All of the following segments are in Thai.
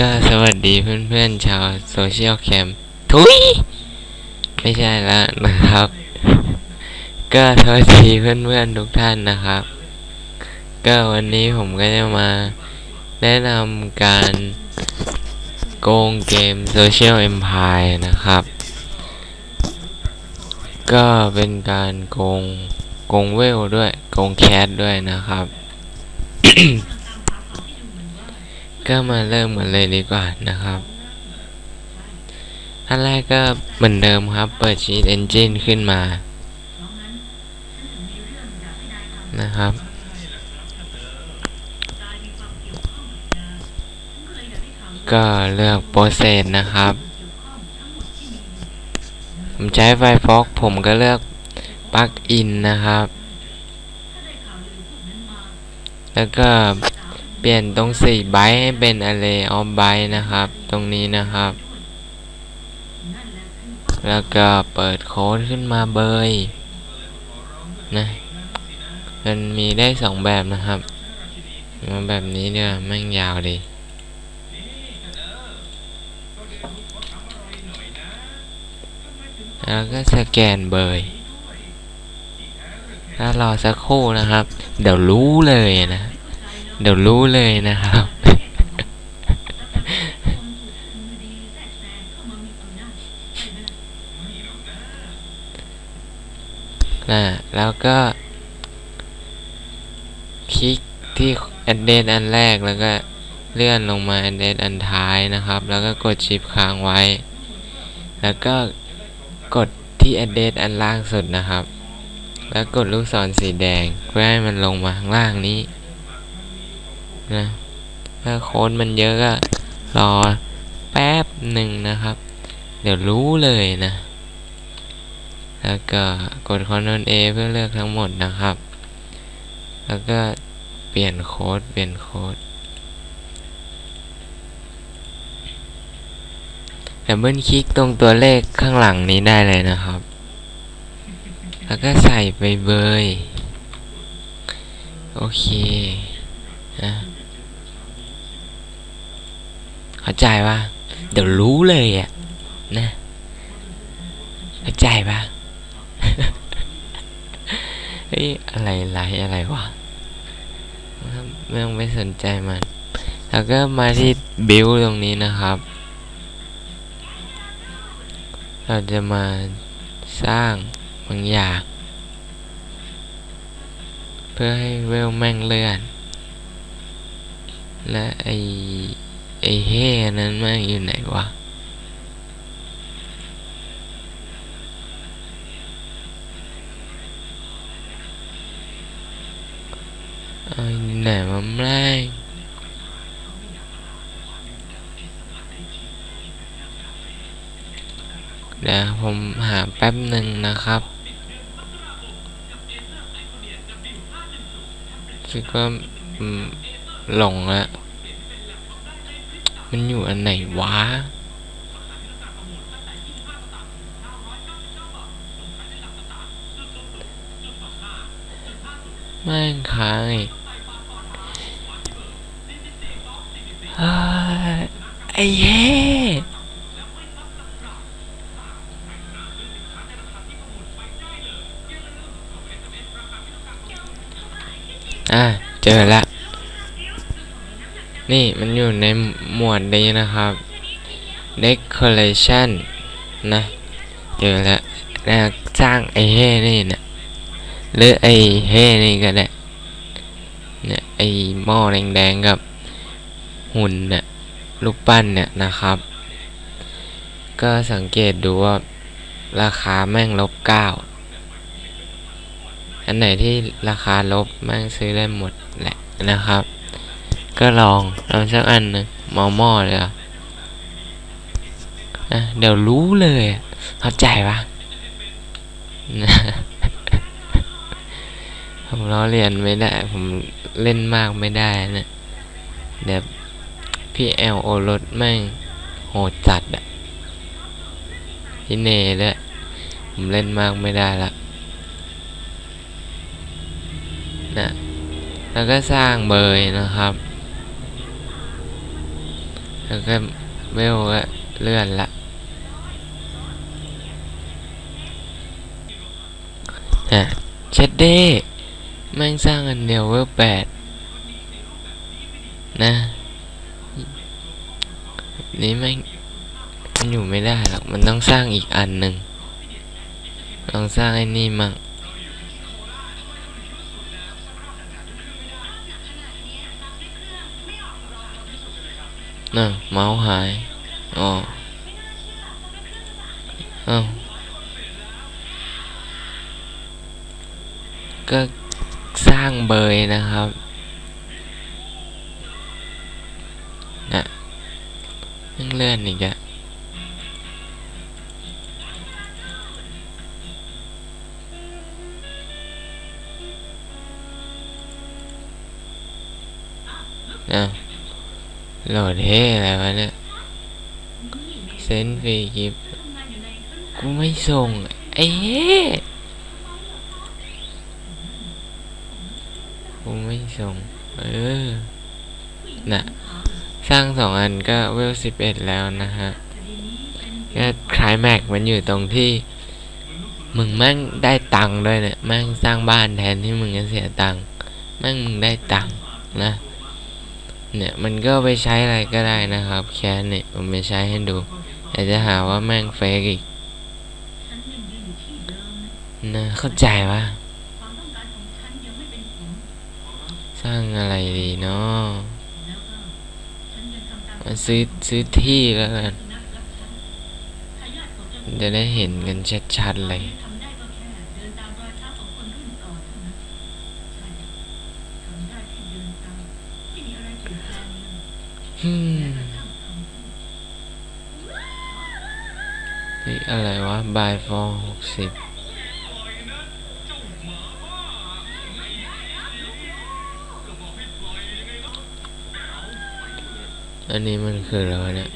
ก็สวัสดีเพื่อนๆชาวโซเชียลแคมทุยไม่ใช่แล้วนะครับ ก็สวัสดีเพื่อนๆทุกท่านนะครับ ก็วันนี้ผมก็จะมาแนะนำการโกงเกม Social Empire นะครับ ก็เป็นการโกงโกงเวลด้วย โกงแคสด้วยนะครับ ก็มาเริ่มกันเลยดีกว่านะครับอันแรกก็เหมือนเดิมครับ เปิดชีตเอนจินขึ้นมา นะครับ ก็เลือกโปรเซสนะครับ ผมใช้ Firefox ผมก็เลือกปลั๊กอินนะครับ แล้วก็ เปลี่ยนตรง4ไบต์ให้เป็น array of byte นะครับ ตรงนี้นะครับ แล้วก็เปิดโค้ดขึ้นมาเบยนะมันมีได้สองแบบนะครับมาแบบนี้เนี่ยแม่งยาวดีแล้วก็สแกนเบยถ้ารอสักครู่นะครับ เดี๋ยวรู้เลยนะ เดี๋ยวรู้เลยนะครับ นะแล้วก็ คลิกที่ address อันแรกแล้วก็เลื่อนลงมา address อันท้ายนะครับ แล้วก็กดชิปค้างไว้ แล้วก็กดที่ address อันล่างสุดนะครับ แล้วกดลูกศรสีแดงเพื่อให้มันลงมาข้างล่างนี้ นะถ้าโค้ดมันเยอะก็รอแป๊บหนึ่งนะครับ เดี๋ยวรู้เลยนะ แล้วก็กด Ctrl A เพื่อเลือกทั้งหมดนะครับ แล้วก็เปลี่ยนโค้ดเปลี่ยนโค้ดดับเบิลคลิกตรงตัวเลขข้างหลังนี้ได้เลยนะครับ แล้วก็ใส่ไปเบย โอเค นะ เข้าใจปะเดี๋ยวรู้เลยอะนะเข้าใจปะเฮ้ยอะไรไรอะไรวะไม่ต้องไม่สนใจมัน แล้วก็มาที่บิลตรงนี้นะครับ เราจะมาสร้างบางอย่าง เพื่อให้เวลแม่งเลื่อน และไอ อ้เฮ่นั้นแม่งอยู่ไหนวะเอาอยู่ไหนมาแม่งเดี๋ยวผมหาแป๊บหนึ่งนะครับคิดว่าอืมหลงและ มันอยู่อันไหนวะแม่งค้างอีกเฮ้ยไอ้เฮ้อะเจอละ นี่มันอยู่ในหมวดนี้นะครับ decoration นะเจอแล้วนะสร้างไอ้เฮ่นี่นะหรือไอ้เฮ่นี่ก็ได้เนี่ยไอ้หม้อแดงๆกับหุ่นเนี่ยรูปปั้นเนี่ยนะครับ ก็สังเกตดูว่าราคาแม่งลบเก้าอันไหนที่ราคาลบแม่งซื้อได้หมดแหละนะครับ ก็ลองลองสักอันหนึงมอหม้อเลยอะเดี๋ยวรู้เลยเข้าใจปะผมล้อเรียนไม่ได้ ผมเล่นมากไม่ได้นะเดี๋ยวพี่แอลโอรถแม่งโหดจัดอะพี่เนด้วยผมเล่นมากไม่ได้ละนะแล้วก็สร้างเบยนะครับ แล้วก็เวลก็เลื่อนละ อะเชดเด้แม่งสร้างอันเดียวเวลแปดนะ นี่แม่งมันอยู่ไม่ได้หรอก มันต้องสร้างอีกอันหนึ่งลองสร้างไอ้นี่มั่ง น่ะเมาส์หายอ๋ออ้าก็สร้างเบยนะครับน่ะยังเลื่อนอีกอะอะ โหลดเฮ้อะไรวะเนี่ยเซนฟรีกิฟกูไม่ส่ง ไอ้เฮ้กูไม่ส่ง เออ น่ะ สร้างสองอันก็เวลสิบเอ็ดแล้วนะฮะ ก็คลายแม็กมันอยู่ตรงที่ มึงแม่งได้ตังค์ด้วยเนี่ย แม่งสร้างบ้านแทนที่มึงจะเสียตังค์แม่งมึงได้ตังค์นะ เนี่ยมันก็ไปใช้อะไรก็ได้นะครับ แค่เนี่ยผมไปใช้ให้ดูอยากจะหาว่าแม่งเฟกอีกนะเข้าใจว่าสร้างอะไรดีเนาะมาซื้อซื้อที่แล้วกัน จะได้เห็นกันชัดๆเลย อืมเฮ้ยอะไรวะ บายฟอร์หกสิบอันนี้มันคืออะไรวะเนี่ย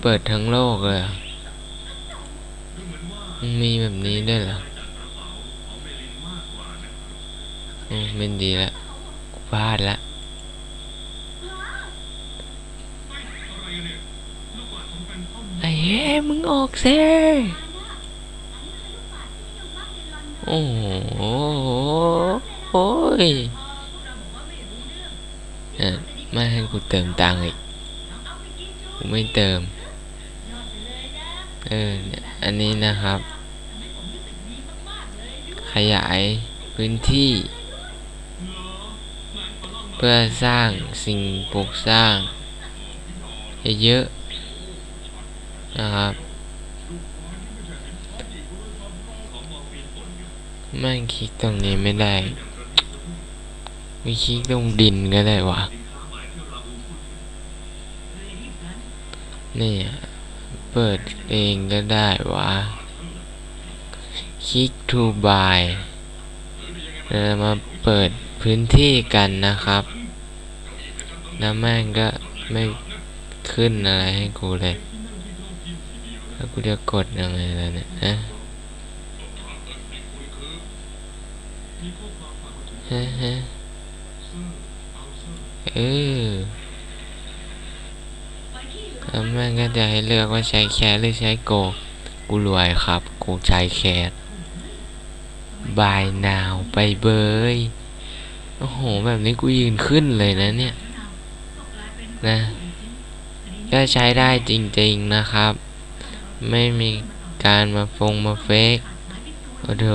เปิดทั้งโลกเลยมีแบบนี้ด้วยเหรออืมเป็นดีล้วกูพลาดละ ไอ้เฮ้ ยมึงออกเซ่โอ้โหโอ้ยไม่ให้กูเติมตังค์อีกกูไม่เติม เออ อันนี้นะครับ ขยายพื้นที่ เพื่อสร้างสิ่งปลูกสร้าง เยอะๆ นะครับแม่งคลิกตรงนี้ไม่ได้ไม่คลิกตรงดินก็ได้วะนี่เปิดเองก็ได้วะคลิก to buy เรามาเปิดพื้นที่กันนะครับ แล้วแม่งก็ไม่ขึ้นอะไรให้กูเลย แล้วกูจะกดยังไงล่ะเนี่ยฮะฮะฮะเออแล้วแม่งก็จะให้เลือกว่าใช้แคสหรือใช้โก กูรวยครับ กูใช้แคสบายนาวไปเบย โอ้โห แบบนี้กูยืนขึ้นเลยนะเนี่ย นะ ก็ใช้ได้จริง ๆ นะครับ ไม่มีการมาฟงมาเฟกโอ้โห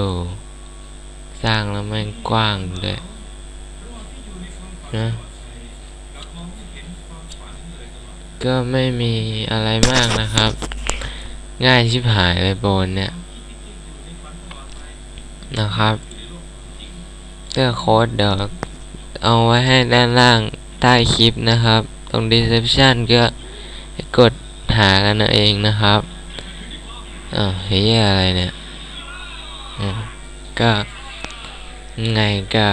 สร้างแล้วแม่งกว้างเลยนะก็ไม่มีอะไรมากนะครับ ง่ายชิบหายเลยโบนเนี่ย นะครับเลือโค้ดเดี๋ยวเอาไว้ให้ด้านล่างใต้คลิปนะครับ ตรง description ก็กดหากันเองนะครับ อ่าเฮียอะไรเนี่ยอ่าก็ไงก็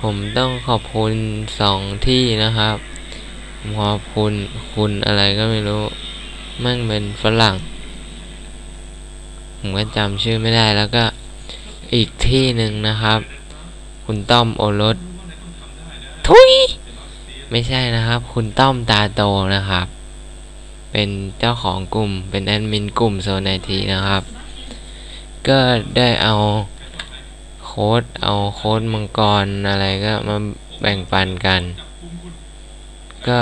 ผมต้องขอบคุณสองที่นะครับ ผมขอบคุณคุณอะไรก็ไม่รู้ มั่งเป็นฝรั่ง ผมก็จำชื่อไม่ได้แล้วก็อีกที่หนึ่งนะครับ คุณต้อมโอรสทุยไม่ใช่นะครับ คุณต้อมตาโตนะครับ เป็นเจ้าของกลุ่ม เป็นแอดมินกลุ่มโซนไอทีนะครับ ก็ได้เอาโค้ดเอาโค้ดมังกรอะไรก็มาแบ่งปันกัน ก็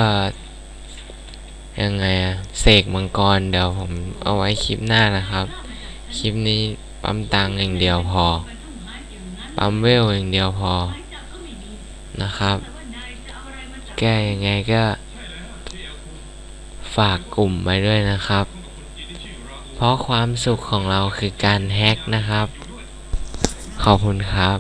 ยังไงอะเสกมังกรเดี๋ยวผมเอาไว้คลิปหน้านะครับ คลิปนี้ปั๊มตังอย่างเดียวพอ ปั๊มเวลอย่างเดียวพอนะครับ แก้ยังไงก็ ฝากกลุ่มไว้ด้วยนะครับ เพราะความสุขของเราคือการแฮกนะครับ ขอบคุณครับ